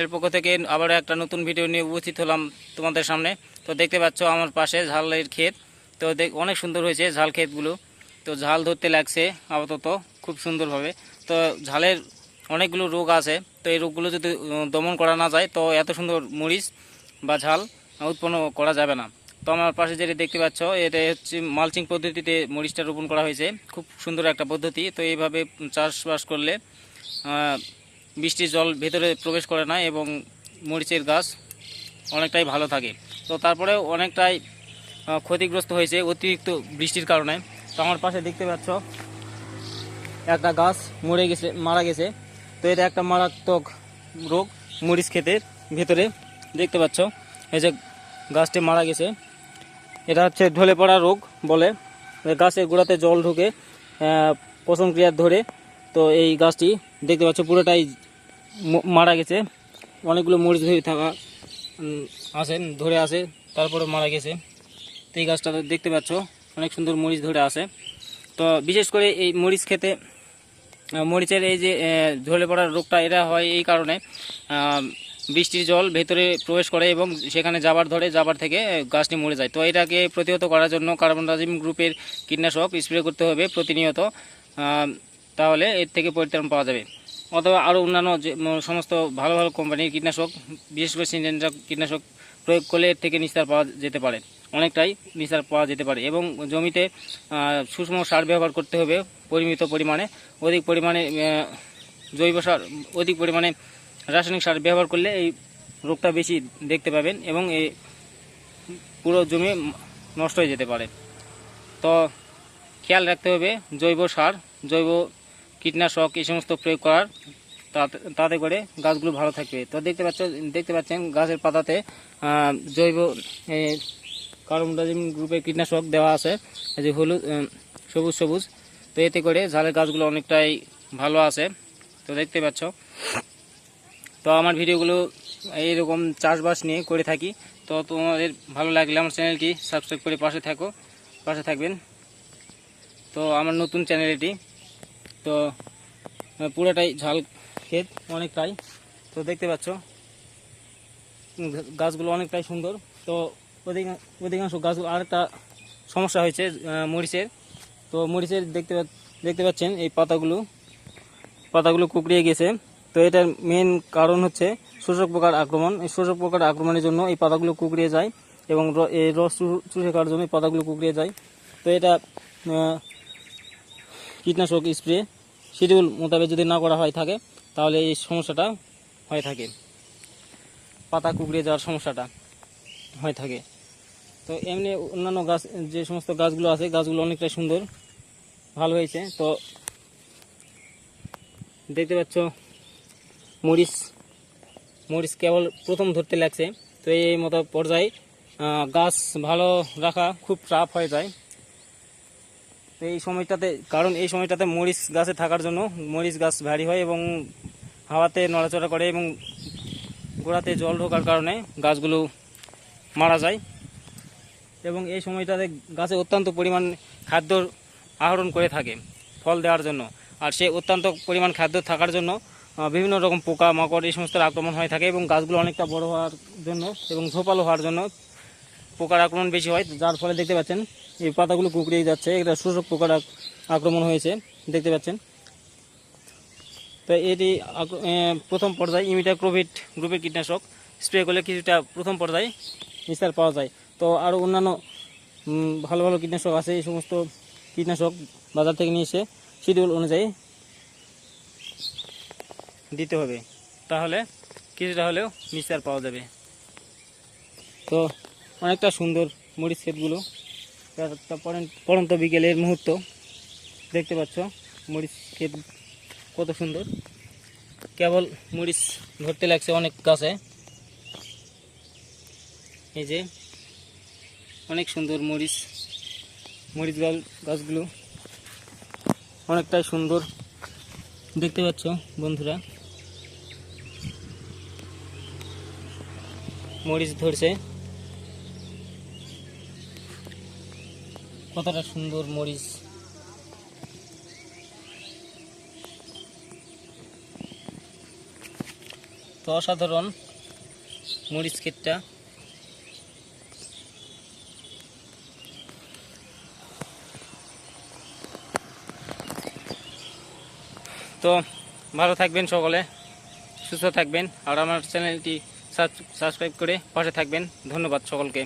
এর পক্ষ থেকে আবার একটা নতুন ভিডিও নিয়ে উপস্থিত হলাম তোমাদের সামনে। তো দেখতে পাচ্ছ আমার পাশে ঝালের ক্ষেত। তো দেখ, অনেক সুন্দর হয়েছে ঝাল ক্ষেতগুলো। তো ঝাল ধরতে লাগছে আপাতত খুব সুন্দরভাবে। তো ঝালের অনেকগুলো রোগ আছে। তো এই রোগগুলো যদি দমন করা না যায়, তো এত সুন্দর মরিচ বা ঝাল উৎপন্ন করা যাবে না। তো আমার পাশে যেটা দেখতে পাচ্ছ, এটা হচ্ছে মালচিং পদ্ধতিতে মরিচটা রোপণ করা হয়েছে। খুব সুন্দর একটা পদ্ধতি। তো এইভাবে চাষবাস করলে বৃষ্টির জল ভেতরে প্রবেশ করে না এবং মরিচের গাছ অনেকটাই ভালো থাকে। তো তারপরেও অনেকটাই ক্ষতিগ্রস্ত হয়েছে অতিরিক্ত বৃষ্টির কারণে। তো আমার পাশে দেখতে পাচ্ছ একটা গাছ মরে গেছে মারা গেছে। তো এটা একটা মারাত্মক রোগ মরিচ ক্ষেতের ভেতরে। দেখতে পাচ্ছ এই যে গাছটি মারা গেছে। এটা হচ্ছে ঢলে পড়া রোগ বলে। গাছের গোড়াতে জল ঢুকে আহ, পচন ক্রিয়া ধরে তো এই গাছটি দেখতে পাচ্ছ পুরোটাই মারা গেছে। অনেকগুলো মরিচ ধরে থাকা আছে, ধরে আছে তারপরে মারা গেছে। তো এই গাছটা দেখতে পাচ্ছ, অনেক সুন্দর মরিচ ধরে আছে। তো বিশেষ করে এই মরিচ খেতে মরিচের এই যে ঝরে পড়ার রোগটা এটা হয় এই কারণে বৃষ্টির জল ভেতরে প্রবেশ করে এবং সেখানে যাবার ধরে যাবার থেকে গাছটি মরে যায়। তো এটাকে প্রতিহত করার জন্য কার্বন ডাজিম গ্রুপের কীটনাশক স্প্রে করতে হবে প্রতিনিয়ত তাহলে এর থেকে পরিত্রাণ পাওয়া যাবে। অথবা আরও অন্যান্য যে সমস্ত ভালো ভালো কোম্পানির কীটনাশক, বিশেষ করে সিনজেন্টা কীটনাশক প্রয়োগ করলে এর থেকে নিস্তার পাওয়া যেতে পারে। অনেকটাই নিস্তার পাওয়া যেতে পারে এবং জমিতে সুষম সার ব্যবহার করতে হবে পরিমিত পরিমাণে। অধিক পরিমাণে জৈব সার, অধিক পরিমাণে রাসায়নিক সার ব্যবহার করলে এই রোগটা বেশি দেখতে পাবেন এবং এই পুরো জমি নষ্ট হয়ে যেতে পারে। তো খেয়াল রাখতে হবে জৈব সার, জৈব কীটনাশক, এই সমস্ত প্রয়োগ করার, তাতে করে গাছগুলো ভালো থাকবে। তো দেখতে পাচ্ছ, দেখতে পাচ্ছেন গাছের পাতাতে জৈব কার্বনডাজিম গ্রুপের কীটনাশক দেওয়া আছে। যে হলুদ সবুজ সবুজ। তো এতে করে ঝালের গাছগুলো অনেকটাই ভালো আছে। তো দেখতে পাচ্ছ। তো আমার ভিডিওগুলো এইরকম চাষবাস নিয়ে করে থাকি। তো তোমাদের ভালো লাগলে আমার চ্যানেলটি সাবস্ক্রাইব করে পাশে থাকো, পাশে থাকবেন। তো আমার নতুন চ্যানেল এটি। তো পুরোটাই ঝাল ক্ষেত অনেকটাই। তো দেখতে পাচ্ছ গাছগুলো অনেকটাই সুন্দর। তো অধিকাংশ গাছগুলো আরেকটা সমস্যা হয়েছে মরিচের। তো মরিচের দেখতে দেখতে পাচ্ছেন এই পাতাগুলো। পাতাগুলো কুকড়িয়ে গেছে। তো এটার মেন কারণ হচ্ছে শোষক পোকার আক্রমণ। এই শোষক পোকার আক্রমণের জন্য এই পাতাগুলো কুকড়িয়ে যায় এবং এই রস চুষে খাওয়ার জন্য পাতাগুলো কুকড়িয়ে যায়। তো এটা কীটনাশক স্প্রে শিডিউল মোতাবেক যদি না করা হয় থাকে, তাহলে এই সমস্যাটা হয়ে থাকে। পাতা কুকড়িয়ে যাওয়ার সমস্যাটা হয়ে থাকে। তো এমনি অন্যান্য গাছ, যে সমস্ত গাছগুলো আছে, গাছগুলো অনেকটা সুন্দর, ভালো হয়েছে। তো দেখতে পাচ্ছ, মরিচ মরিচ কেবল প্রথম ধরতে লাগছে। তো এই মতো পর্যায়ে গাছ ভালো রাখা খুব চাপ হয়ে যায়। এই সময়টাতে, কারণ এই সময়টাতে মরিচ গাছে থাকার জন্য মরিচ গাছ ভারী হয় এবং হাওয়াতে নড়াচড়া করে এবং গোড়াতে জল ঢোকার কারণে গাছগুলো মারা যায়। এবং এই সময়টাতে গাছে অত্যন্ত পরিমাণ খাদ্য আহরণ করে থাকে ফল দেওয়ার জন্য। আর সে অত্যন্ত পরিমাণ খাদ্য থাকার জন্য বিভিন্ন রকম পোকা মাকড় এই সমস্ত আক্রমণ হয়ে থাকে এবং গাছগুলো অনেকটা বড় হওয়ার জন্য এবং ঝোপালো হওয়ার জন্য পোকার আক্রমণ বেশি হয়, যার ফলে দেখতে পাচ্ছেন এই পাতাগুলো কুকড়িয়ে যাচ্ছে এটা শোষক পোকার আক্রমণ হয়েছে, দেখতে পাচ্ছেন। তো এটি প্রথম পর্যায়ে ইমিটাক্রোভিট গ্রুপের কীটনাশক, স্প্রে করলে কিছুটা প্রথম পর্যায়ে নিস্তার পাওয়া যায়। তো আরও অন্যান্য ভালো ভালো কীটনাশক আছে, এই সমস্ত কীটনাশক বাজার থেকে নিয়ে এসে শিডিউল অনুযায়ী দিতে হবে। তাহলে কিছুটা হলেও নিস্তার পাওয়া যাবে। তো অনেকটা সুন্দর মরিচ ক্ষেতগুলো। পরন্ত বিকেলের মুহূর্ত। দেখতে পাচ্ছ মরিচ ক্ষেত কত সুন্দর। কেবল মরিচ ধরতে লাগছে অনেক গাছে। এই যে অনেক সুন্দর মরিচ মরিচ গাছ গাছগুলো অনেকটাই সুন্দর। দেখতে পাচ্ছ বন্ধুরা। মরিচ ধরছে। কতটা সুন্দর মরিচ। তো অসাধারণ মরিচ ক্ষেতটা। তো ভালো থাকবেন সকলে, সুস্থ থাকবেন। আর আমার চ্যানেলটি সাবস্ক্রাইব করে পাশে থাকবেন। ধন্যবাদ সকলকে।